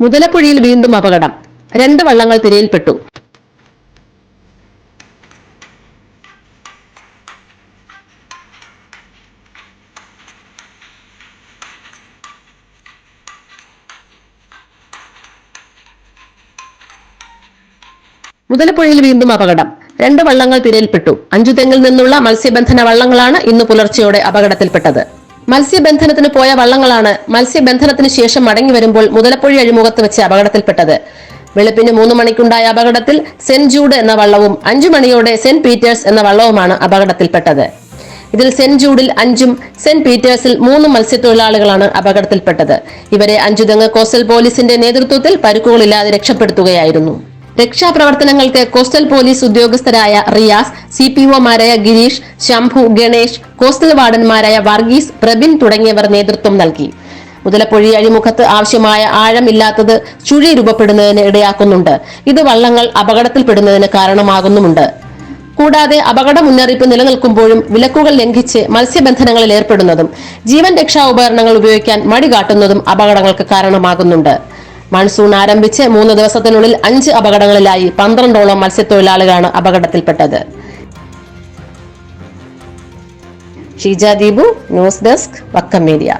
മുതലപ്പുഴയിൽ വീണ്ടും അപകടം. രണ്ട് വള്ളങ്ങൾ തിരയിൽപ്പെട്ടു. മുതലപ്പുഴയിൽ വീണ്ടും അപകടം. രണ്ട് വള്ളങ്ങൾ തിരയിൽപ്പെട്ടു. അഞ്ചുതെങ്ങിൽ നിന്നുള്ള മത്സ്യബന്ധന വള്ളങ്ങളാണ് ഇന്ന് പുലർച്ചെയോടെ അപകടത്തിൽപ്പെട്ടത്. മത്സ്യബന്ധനത്തിന് പോയ വള്ളങ്ങളാണ് മത്സ്യബന്ധനത്തിന് ശേഷം മടങ്ങി വരുമ്പോൾ മുതലപ്പൊഴി അഴിമുഖത്ത് വെച്ച് അപകടത്തിൽപ്പെട്ടത്. വെളുപ്പിന് മൂന്ന് മണിക്കുണ്ടായ അപകടത്തിൽ സെന്റ് ജൂഡ് എന്ന വള്ളവും അഞ്ചു മണിയോടെ സെന്റ് പീറ്റേഴ്സ് എന്ന വള്ളവുമാണ് അപകടത്തിൽപ്പെട്ടത്. ഇതിൽ സെന്റ് ജൂഡിൽ അഞ്ചും സെന്റ് പീറ്റേഴ്സിൽ മൂന്നും മത്സ്യത്തൊഴിലാളികളാണ് അപകടത്തിൽപ്പെട്ടത്. ഇവരെ അഞ്ചുതെങ്ങ് കോസ്റ്റൽ പോലീസിന്റെ നേതൃത്വത്തിൽ പരുക്കുകളില്ലാതെ രക്ഷപ്പെടുത്തുകയായിരുന്നു. രക്ഷാപ്രവർത്തനങ്ങൾക്ക് കോസ്റ്റൽ പോലീസ് ഉദ്യോഗസ്ഥരായ റിയാസ് സി പി ഒമാരായ ഗിരീഷ് ശംഭു ഗണേഷ് കോസ്റ്റൽ വാർഡന്മാരായ വർഗീസ് പ്രബിൻ തുടങ്ങിയവർ നേതൃത്വം നൽകി. മുതലപ്പൊഴി അഴിമുഖത്ത് ആവശ്യമായ ആഴമില്ലാത്തത് ചുഴി രൂപപ്പെടുന്നതിന് ഇടയാക്കുന്നുണ്ട്. ഇത് വള്ളങ്ങൾ അപകടത്തിൽപ്പെടുന്നതിന് കാരണമാകുന്നുമുണ്ട്. കൂടാതെ അപകട മുന്നറിയിപ്പ് നിലനിൽക്കുമ്പോഴും വിലക്കുകൾ ലംഘിച്ച് മത്സ്യബന്ധനങ്ങളിൽ ഏർപ്പെടുന്നതും ജീവൻ രക്ഷാ ഉപകരണങ്ങൾ ഉപയോഗിക്കാൻ മടി കാട്ടുന്നതും അപകടങ്ങൾക്ക് കാരണമാകുന്നുണ്ട്. മൺസൂൺ ആരംഭിച്ച് മൂന്ന് ദിവസത്തിനുള്ളിൽ അഞ്ച് അപകടങ്ങളിലായി പന്ത്രണ്ടോളം മത്സ്യത്തൊഴിലാളികളാണ് അപകടത്തിൽപ്പെട്ടത്. Sheeja Deepu news desk Vakkom media.